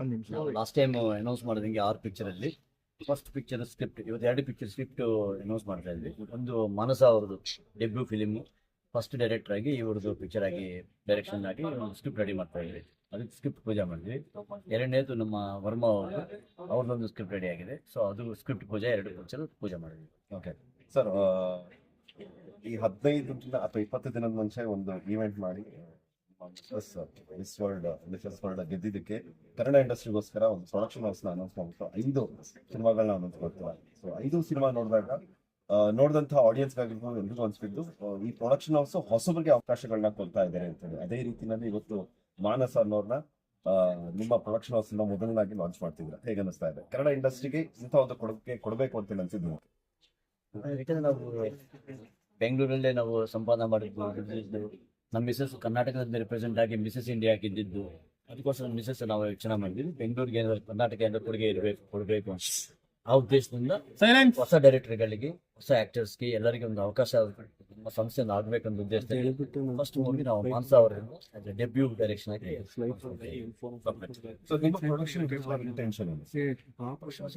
ಒಂದ್ ನಿಮಿಷ. Last time announce ಮಾಡಿದಂಗೆ ಆರು ಪಿಕ್ಚರ್ ಅಲ್ಲಿ. ಫಸ್ಟ್ ಪಿಕ್ಚರ್ ಸ್ಕ್ರಿಪ್ಟ್ ಇವತ್ತು ಎರಡು ಪಿಕ್ಚರ್ ಸ್ಕ್ರಿಪ್ಟ್ ಅನೌನ್ಸ್ ಮಾಡ್ತಾ ಇದ್ವಿ. ಒಂದು ಮಾನಸ ಅವ್ರದ್ದು ಡೆಬ್ಯೂ ಫಿಲಿಮ್ ಫಸ್ಟ್ ಡೈರೆಕ್ಟರ್ ಆಗಿ ಇವ್ರದ್ದು ಪಿಕ್ಚರ್ ಆಗಿ ಡೈರೆಕ್ಷನ್ ಆಗಿ ಒಂದು ಸ್ಕ್ರಿಪ್ಟ್ ರೆಡಿ ಮಾಡ್ತಾ ಇದ್ವಿ. ಅದಕ್ಕೆ ಸ್ಕ್ರಿಪ್ಟ್ ಪೂಜೆ ಮಾಡಿದ್ವಿ. ಎರಡನೇದು ನಮ್ಮ ವರ್ಮಾ ಅವರು ಅವ್ರದ್ದೊಂದು ಸ್ಕ್ರಿಪ್ಟ್ ರೆಡಿ ಆಗಿದೆ. ಸೊ ಅದು ಸ್ಕ್ರಿಪ್ಟ್ ಪೂಜೆ ಎರಡು ಪಿಕ್ಚರ್ ಪೂಜೆ ಮಾಡಿದ್ವಿ. ಓಕೆ ಸರ್ ಈ ಹದಿನೈದು ದಿನ ಅಥವಾ ಇಪ್ಪತ್ತು ದಿನದ ಮುಂಚೆ ಒಂದು ಈವೆಂಟ್ ಮಾಡಿ ಮಿಸ್ ವರ್ಲ್ಡ್ ಮಿಸ್ ಗೆದ್ದಿದ್ದಕ್ಕೆ ಕನ್ನಡ ಇಂಡಸ್ಟ್ರಿಗೋಸ್ಕರ ಒಂದು ಪ್ರೊಡಕ್ಷನ್ ಹೌಸ್ನ ಅನೌನ್ಸ್ ಮಾಡ್ಬಿಟ್ಟು ಐದು ಸಿನಿಮಾಗಳನ್ನ ಅನೌನ್ಸ್ ಮಾಡ್ತಾರೆ. ಸೊ ಐದು ಸಿನಿಮಾ ನೋಡಿದಾಗ ಆಡಿಯನ್ಸ್ ಆಗಿರ್ಬೋದು ಎಲ್ರಿಗೂ ಅನ್ಸ್ಬಿಟ್ಟು ಈ ಪ್ರೊಡಕ್ಷನ್ ಹೌಸ್ ಹೊಸಬರಿಗೆ ಅವಕಾಶಗಳನ್ನ ಕೊಡ್ತಾ ಇದ್ದಾರೆ ಅಂತೇಳಿ. ಅದೇ ರೀತಿನಲ್ಲಿ ಇವತ್ತು ಮಾನಸ ಅನ್ನೋರ್ನ ನಿಮ್ಮ ಪ್ರೊಡಕ್ಷನ್ ಹೌಸ್ ಮೊದಲನಾಗಿ ಲಾಂಚ್ ಮಾಡ್ತಿದ್ರು ಹೇಗೆ ಅನಿಸ್ತಾ ಇದೆ? ಕನ್ನಡ ಇಂಡಸ್ಟ್ರಿಗೆ ಇಂಥ ಒಂದು ಕೊಡುಗೆ, ಕೊಡಬೇಕು ಅಂತ ನಾವು ಬೆಂಗಳೂರಲ್ಲೇ ನಾವು ಸಂಪಾದನೆ ದುಡ್ದಿದ್ದು. ನಮ್ಮ ಮಿಸಸ್ ಕರ್ನಾಟಕದಿಂದ ರಿಪ್ರೆಸೆಂಟ್ ಆಗಿ ಮಿಸಸ್ ಇಂಡಿಯಾ ಆಗಿದ್ದು ಅದಕ್ಕೋಸ್ಕರ ಮಿಸಸ್ ನಾವು ಯೋಚನೆ ಮಾಡಿದ್ವಿ. ಬೆಂಗಳೂರಿಗೆ ಏನಾದ್ರು ಕರ್ನಾಟಕ ಏನಾದ್ರು ಕೊಡುಗೆ ಇರಬೇಕು ಕೊಡಬೇಕು ಅಂತ. ಆ ಉದ್ದೇಶದಿಂದ ಹೊಸ ಡೈರೆಕ್ಟರ್ಗಳಿಗೆ ಹೊಸ ಆಕ್ಟರ್ಸ್ಗೆ ಎಲ್ಲರಿಗೆ ಒಂದು ಅವಕಾಶ ನಮ್ಮ ಸಂಸ್ಥೆಯಿಂದ ಆಗ್ಬೇಕಂತ ಉದ್ದೇಶದಲ್ಲಿ ಫಸ್ಟ್ ಮೂವಿ ನಾವು ಮಾನ್ಸ ಅವರನ್ನು ಡೆಬ್ಯೂ ಡೈರೆಕ್ಷನ್ ಆಗಿ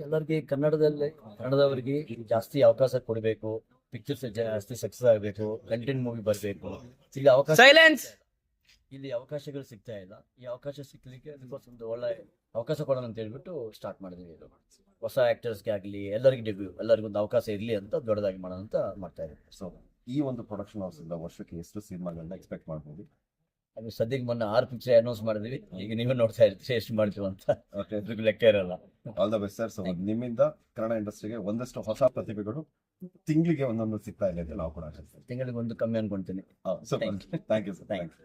ಎಲ್ಲರಿಗೆ ಕನ್ನಡದಲ್ಲೇ ಕನ್ನಡದವರಿಗೆ ಜಾಸ್ತಿ ಅವಕಾಶ ಕೊಡಬೇಕು. ಪಿಕ್ಚರ್ಸ್ ಜಾಸ್ತಿ ಸಕ್ಸಸ್ ಆಗಬೇಕು ಕಂಟೆಂಟ್ ಮೂವಿ ಬರಬೇಕು. ಇಲ್ಲಿ ಅವಕಾಶ ಸೈಲೆನ್ಸ್ ಇಲ್ಲಿ ಅವಕಾಶಗಳು ಸಿಗ್ತಾ ಇಲ್ಲ. ಈ ಅವಕಾಶ ಸಿಗ್ಲಿಕ್ಕೆ ಅದಕ್ಕೋಸ್ಕರ ಒಂದು ಒಳ್ಳೆ ಅವಕಾಶ ಕೊಡೋಣ ಅಂತ ಹೇಳ್ಬಿಟ್ಟು ಸ್ಟಾರ್ಟ್ ಮಾಡಿದ್ವಿ ಇದು. ಹೊಸ ಆಕ್ಟರ್ಸ್ಗೆ ಆಗಲಿ ಎಲ್ಲರಿಗೂ ಡೆಬ್ಯೂ ಎಲ್ಲರಿಗೂ ಒಂದು ಅವಕಾಶ ಇರಲಿ ಅಂತ ದೊಡ್ಡದಾಗಿ ಮಾಡೋಣ ಅಂತ ಮಾಡ್ತಾ ಇದ್ದೀವಿ. ಸೊ ಈ ಒಂದು ಪ್ರೊಡಕ್ಷನ್ ಹೌಸ್ ಇಂದ ವರ್ಷಕ್ಕೆ ಎಷ್ಟು ಸಿನಿಮಾಗಳನ್ನ ಎಕ್ಸ್ಪೆಕ್ಟ್ ಮಾಡ್ಬೋದು? ಅದು ಸದ್ಯಕ್ಕೆ ಮೊನ್ನೆ ಆರು ಪಿಕ್ಚರ್ ಅನೌನ್ಸ್ ಮಾಡಿದ್ವಿ. ಈಗ ನೀವು ನೋಡ್ತಾ ಇರ್ತೀವಿ ಎಷ್ಟು ಮಾಡ್ತೀವಿ ಅಂತ. ಅದ್ರಿಗೆ ಲೆಕ್ಕ ಇರಲ್ಲ. All the best sir so ನಿಮ್ಮಿಂದ ಕನ್ನಡ ಇಂಡಸ್ಟ್ರಿಗೆ ಒಂದಷ್ಟು ಹೊಸ ಪ್ರತಿಭೆಗಳು ತಿಂಗಳಿಗೆ ಒಂದೊಂದು ಸಿಗ್ತಾ ಇಲ್ಲ ನಾವು ಕೂಡ ತಿಂಗಳಿಗೆ ಒಂದು ಕಮ್ಮಿ ಅನ್ಕೊಂತೀನಿ. Thank you sir thanks